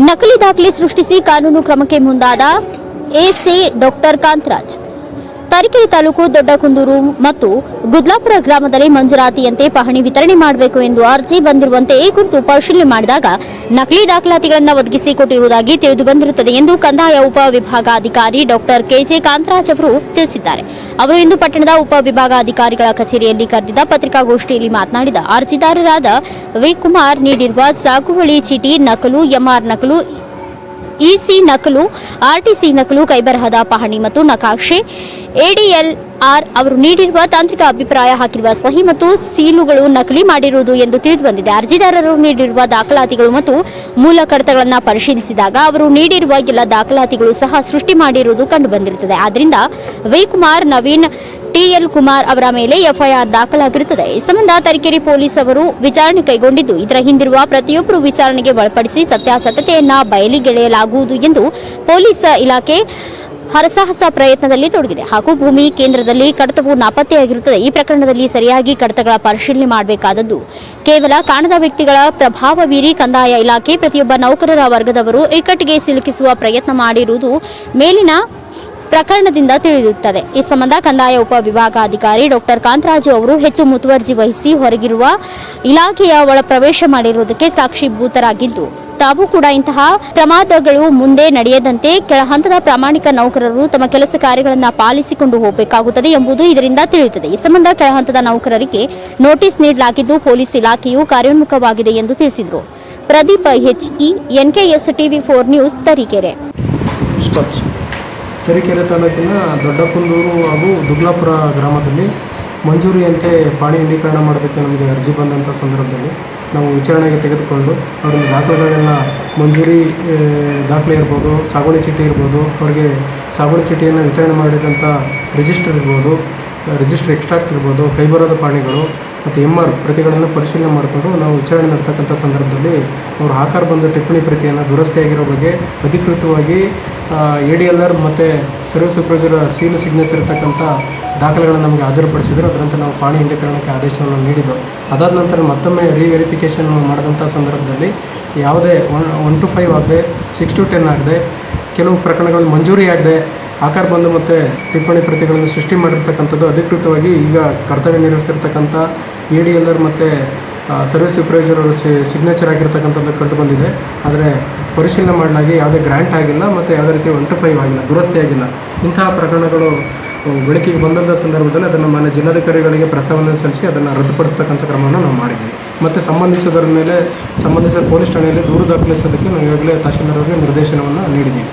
ನಕಲಿ ದಾಖಲೆ ಸೃಷ್ಟಿಸಿ ಕಾನೂನು ಕ್ರಮಕ್ಕೆ ಮುಂದಾದ A C doctor Kantharaj. Tarikere taluk Doddakunduru ಮತ್ತು ಗುದ್ಲಾಪುರ ಗ್ರಾಮದಲ್ಲಿ ಮಂಜೂರಾತಿಯಂತೆ ಪಹಣಿ ವಿತರಣೆ ಮಾಡಬೇಕು ಎಂದು ಅರ್ಜಿ ಬಂದಿರುವಂತೆ ಈ ಕುರಿತು ಪರಿಶೀಲನೆ ಮಾಡಿದಾಗ ನಕಲಿ ದಾಖಲಾತಿಗಳನ್ನು ಒದಗಿಸಿಕೊಟ್ಟಿರುವುದಾಗಿ ತಿಳಿದು ಬಂದಿರುತ್ತದೆ ಎಂದು ಕಂದಾಯ ಉಪ ವಿಭಾಗಾಧಿಕಾರಿ ಡಾಕ್ಟರ್ ಕೆಜೆ ಕಾಂತರಾಜ್ ಅವರು ತಿಳಿಸಿದ್ದಾರೆ. ಅವರು ಇಂದು ಪಟ್ಟಣದ ಉಪ ವಿಭಾಗಾಧಿಕಾರಿಗಳ ಕಚೇರಿಯಲ್ಲಿ ಕರೆದಿದ್ದ ಪತ್ರಿಕಾಗೋಷ್ಠಿಯಲ್ಲಿ ಮಾತನಾಡಿದ ಅರ್ಜಿದಾರರಾದ ವಿ ಕುಮಾರ್ ನೀಡಿರುವ ಸಾಗುವಳಿ ಚೀಟಿ ನಕಲು, ಎಂಆರ್ ನಕಲು ಇಸಿ ನಕಲು, ಆರ್ಟಿಸಿ ನಕಲು ಕೈಬರಹದ ಪಹಣಿ ಮತ್ತು ನಕಾಶೆ ಎಡಿಎಲ್ಆರ್ ಅವರು ನೀಡಿರುವ ತಾಂತ್ರಿಕ ಅಭಿಪ್ರಾಯ ಹಾಕಿರುವ ಸಹಿ ಮತ್ತು ಸೀಲುಗಳು ನಕಲಿ ಮಾಡಿರುವುದು ಎಂದು ತಿಳಿದು ಬಂದಿದೆ ಅರ್ಜಿದಾರರು ನೀಡಿರುವ ದಾಖಲಾತಿಗಳು ಮತ್ತು ಮೂಲ ಕಡತಗಳನ್ನು ಪರಿಶೀಲಿಸಿದಾಗ ಅವರು ನೀಡಿರುವ ಎಲ್ಲ ದಾಖಲಾತಿಗಳು ಸಹ ಸೃಷ್ಟಿ ಮಾಡಿರುವುದು ಕಂಡುಬಂದಿರುತ್ತದೆ. ಆದ್ದರಿಂದ, ವೈಕುಮಾರ್ ನವೀನ್ ಟಿಎಲ್ ಕುಮಾರ್ ಅವರ ಮೇಲೆ ಎಫ್ಐಆರ್ ದಾಖಲಾಗಿರುತ್ತದೆ. ಈ ಸಂಬಂಧ ತರೀಕೆರೆ ಪೊಲೀಸ್ ಅವರು ವಿಚಾರಣೆ ಕೈಗೊಂಡಿದ್ದು, ಇದರ ಹಿಂದಿರುವ ಪ್ರತಿಯೊಬ್ಬರು ವಿಚಾರಣೆಗೆ ಒಳಪಡಿಸಿ ಸತ್ಯಾಸತ್ಯತೆಯನ್ನ ಬಯಲಿಗೆಳೆಯಲಾಗುವುದು ಎಂದು ಪೊಲೀಸ್ ಇಲಾಖೆ ಹರಸಾಹಸ ಪ್ರಯತ್ನದಲ್ಲಿ ತೊಡಗಿದೆ. ಹಾಗೂ ಭೂಮಿ ಕೇಂದ್ರದಲ್ಲಿ ಕಡತವು ನಾಪತ್ತೆಯಾಗಿರುತ್ತದೆ. ಈ ಪ್ರಕರಣದಲ್ಲಿ ಸರಿಯಾಗಿ ಕಡತಗಳ ಪರಿಶೀಲನೆ ಮಾಡಬೇಕಾದದ್ದು. ಕೇವಲ ಕಾಣದ ವ್ಯಕ್ತಿಗಳ ಪ್ರಭಾವ ಬೀರಿ ಕಂದಾಯ ಇಲಾಖೆ ಪ್ರತಿಯೊಬ್ಬ ನೌಕರರ ವರ್ಗದವರು ಇಕ್ಕಟ್ಟಿಗೆ ಸಿಲುಕಿಸುವ ಪ್ರಯತ್ನ ಮಾಡಿರುವುದು ಮೇಲಿನ ಪ್ರಕರಣದಿಂದ ತಿಳಿಯುತ್ತದೆ ಈ ಸಂಬಂಧ ಕಂದಾಯ ಉಪ ವಿಭಾಗಾಧಿಕಾರಿ ಡಾಕ್ಟರ್ ಕಾಂತರಾಜು ಅವರು ಹೆಚ್ಚು ಮುತುವರ್ಜಿ ವಹಿಸಿ ಹೊರಗಿರುವ ಇಲಾಖೆಯ ಒಳ ಪ್ರವೇಶ ಮಾಡಿರುವುದಕ್ಕೆ ಸಾಕ್ಷಿಭೂತರಾಗಿದ್ದು ತಾವು ಕೂಡ ಇಂತಹ ಪ್ರಮಾದಗಳು ಮುಂದೆ ನಡೆಯದಂತೆ ಕೆಳಹಂತದ ಪ್ರಾಮಾಣಿಕ ನೌಕರರು ತಮ್ಮ ಕೆಲಸ ಕಾರ್ಯಗಳನ್ನು ಪಾಲಿಸಿಕೊಂಡು ಹೋಗಬೇಕಾಗುತ್ತದೆ ಎಂಬುದು ಇದರಿಂದ ತಿಳಿಯುತ್ತದೆ. ಈ ಸಂಬಂಧ ಕೆಳಹಂತದ ನೌಕರರಿಗೆ ನೋಟಿಸ್ ನೀಡಲಾಗಿದ್ದು, ಪೊಲೀಸ್ ಇಲಾಖೆಯು ಕಾರ್ಯೋನ್ಮುಖವಾಗಿದೆ ಎಂದು ತಿಳಿಸಿದರು. Pradeep H E N K S TV four news Tarikere. Tarikere ತಾಲೂಕಿನ ದೊಡ್ಡಕುಂದೂರು ಹಾಗೂ ದುಗ್ಲಾಪುರ ಗ್ರಾಮದಲ್ಲಿ ಮಂಜೂರಿಯಂತೆ ಪಾಣಿ ಅಂಗೀಕರಣ ಮಾಡೋದಕ್ಕೆ ನಮಗೆ ಅರ್ಜಿ ಬಂದಂಥ ಸಂದರ್ಭದಲ್ಲಿ ನಾವು ವಿಚಾರಣೆಗೆ ತೆಗೆದುಕೊಂಡು ಅವರಿಂದ ದಾಖಲೆಗಳನ್ನೆಲ್ಲ ಮಂಜೂರಿ ದಾಖಲೆ ಇರ್ಬೋದು, ಸಾಗುವಳಿ ಚೀಟಿ ಇರ್ಬೋದು, ಅವರಿಗೆ ಸಾಗುವಳಿ ಚೀಟಿಯನ್ನು ವಿತರಣೆ ಮಾಡಿದಂಥ ರಿಜಿಸ್ಟರ್ ಇರ್ಬೋದು, ರಿಜಿಸ್ಟರ್ ಎಕ್ಸ್ಟ್ರಾಕ್ಟ್ ಇರ್ಬೋದು, ಕೈಬರದ ಪಾಣಿಗಳು ಮತ್ತು ಎಂ ಆರ್ ಪ್ರತಿಗಳನ್ನು ಪರಿಶೀಲನೆ ಮಾಡಿಕೊಂಡು ನಾವು ವಿಚಾರಣೆ ನಡೆತಕ್ಕಂಥ ಸಂದರ್ಭದಲ್ಲಿ ಅವರು ಆಕಾರ ಬಂದ ಟಿಪ್ಪಣಿ ಪ್ರತಿಯನ್ನು ದುರಸ್ತಿಯಾಗಿರೋ ಬಗ್ಗೆ ಅಧಿಕೃತವಾಗಿ ಎ ಡಿ ಎಲ್ ಆರ್ ಮತ್ತು ಸರ್ವಿಸ್ ಸೂಪರ್ವೈಸರ್ ಸೀಲು ಸಿಗ್ನೇಚರ್ ಇರ್ತಕ್ಕಂಥ ದಾಖಲೆಗಳನ್ನು ನಮಗೆ ಹಾಜರುಪಡಿಸಿದ್ರು. ಅದರಂತೆ ನಾವು ಪಾಣಿ ಇಂಡೀಕರಣಕ್ಕೆ ಆದೇಶವನ್ನು ನೀಡಿದ್ದು. ಅದಾದ ನಂತರ ಮತ್ತೊಮ್ಮೆ ರಿವೆರಿಫಿಕೇಷನ್ ಮಾಡಿದಂಥ ಸಂದರ್ಭದಲ್ಲಿ ಯಾವುದೇ ಒನ್ ಒನ್ ಟು ಫೈವ್ ಆಗದೆ ಸಿಕ್ಸ್ ಟು ಟೆನ್ ಆಗದೆ, ಕೆಲವು ಪ್ರಕರಣಗಳು ಮಂಜೂರಿ ಆಗದೆ ಆಕಾರ ಬಂದು ಮತ್ತು ಟಿಪ್ಪಣಿ ಪ್ರತಿಗಳನ್ನು ಸೃಷ್ಟಿ ಮಾಡಿರ್ತಕ್ಕಂಥದ್ದು ಅಧಿಕೃತವಾಗಿ ಈಗ ಕರ್ತವ್ಯ ನಿರ್ವಹಿಸ್ತಿರ್ತಕ್ಕಂಥ ಇ ಡಿ ಎಲ್ ಮತ್ತು ಸರ್ವಿಸ್ ಸೂಪರ್ವೈಸರ್ ಅವರು ಸಿಗ್ನೇಚರ್ ಆಗಿರ್ತಕ್ಕಂಥದ್ದು ಕಂಡು ಬಂದಿದೆ. ಆದರೆ ಪರಿಶೀಲನೆ ಮಾಡಲಾಗಿ ಯಾವುದೇ ಗ್ರ್ಯಾಂಟ್ ಆಗಿಲ್ಲ ಮತ್ತು ಯಾವುದೇ ರೀತಿ ಒನ್ ಟು ಫೈವ್ ಆಗಿಲ್ಲ, ದುರಸ್ತಿ ಆಗಿಲ್ಲ. ಇಂತಹ ಪ್ರಕರಣಗಳು ಬೆಳಕಿಗೆ ಬಂದಂಥ ಸಂದರ್ಭದಲ್ಲಿ ಅದನ್ನು ಮಾನ್ಯ ಜಿಲ್ಲಾಧಿಕಾರಿಗಳಿಗೆ ಪ್ರಸ್ತಾವನೆ ಸಲ್ಲಿಸಿ ಅದನ್ನು ರದ್ದುಪಡಿಸ್ತಕ್ಕಂಥ ಕ್ರಮವನ್ನು ನಾವು ಮಾಡಿದ್ದೀವಿ. ಮತ್ತು ಸಂಬಂಧಿಸಿದರ ಮೇಲೆ, ಸಂಬಂಧಿಸಿದ ಪೊಲೀಸ್ ಠಾಣೆಯಲ್ಲಿ ದೂರು ದಾಖಲಿಸೋದಕ್ಕೆ ನಾವು ಈಗಾಗಲೇ ತಹಶೀಲ್ದಾರ್ ಅವರಿಗೆ ನಿರ್ದೇಶನವನ್ನು ನೀಡಿದ್ದೀವಿ.